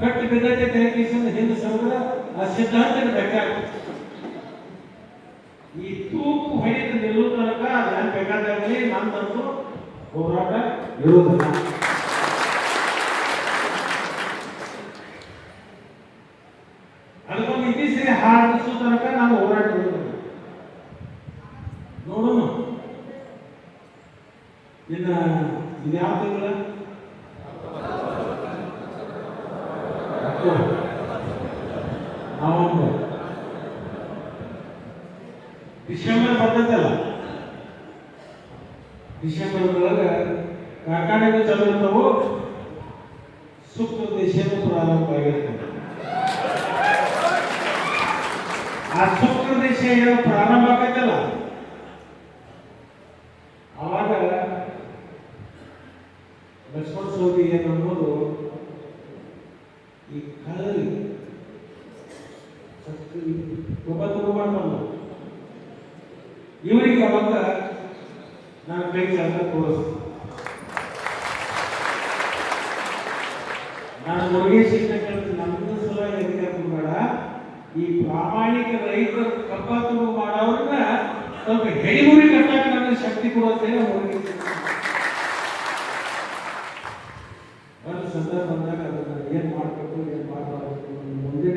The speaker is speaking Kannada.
ಕಟ್ಟಿ ಬಿದ್ದೈತೆ ತೆಗೆಸಿಂದ ಹಿಂದೆ ಸಮುದ್ರ ಆ ಸಿದ್ಧಾಂತದ ಬೇಕಾಗ್ತದೆ ಈ ತೂಕು ಹೊಡೆದು ನಿಲ್ಲೋ ತನಕ ನಾನು ಬೇಕಾದಾಗಲಿ ನಂದಂತೂ ಹೋರಾಟ ಇರುವುದಿಲ್ಲ. ಅದಕ್ಕೊಂದು ಇತ್ತೀಚೆಗೆ ಹಾರಿಸುವ ತನಕ ನಾವು ಹೋರಾಟ ನೋಡೋಣ. ಇನ್ನ ಇದ್ಯಾವ ತಿಂಗಳ? ಅಕ್ಟೋಬರ್ ನವೆಂಬರ್ ಡಿಸೆಂಬರ್ ಬರ್ತೈತಲ್ಲ ಡಿಸೆಂಬರ್ ಒಳಗೆ ಕಾರ್ಖಾನೆಗಳು ಚಾಲು ಸೂಕ್ತ ದೇಶದ ಪ್ರಾರಂಭ ಆಗಿರ್ತದೆ ಆ ಸೂಕ್ತ ದೇಶ ಏನು ಪ್ರಾರಂಭ ಆಗತ್ತಲ್ಲ ಅವಾಗ ಲಕ್ಷ್ಮಣ ಸವದಿ ಏನು ಸಕ್ರಿ ತುಂಬ ತುಂಬ ಮಾಡ್ತಾನ ಇವರಿಗೆ ಅವಾಗ ನಾನು ಕೈ ಚಾಲ ತೋರಿಸ್ತೀನಿ ನಾನು ಮುರುಗೇಶ್ ನಮ್ಮ ಸಲ ಎದಕ್ಕೆ ಬೇಡ ಈ ಪ್ರಾಮಾಣಿಕ ರೈತರ ಕಬ್ಬ ತುಂಬ ಮಾಡೋರನ್ನ ಸ್ವಲ್ಪ ಹೆಡಿಗುರಿ ಕಟ್ಟಾಕ ನನಗೆ ಶಕ್ತಿ ಕೊಡುತ್ತೆ ಮುರುಗೇಶ್ ಒಂದು ಸಂದರ್ಭ ಬಂದಾಗ ಅದನ್ನ ಏನ್ ಮಾಡಬೇಕು ಮುಂದಿನ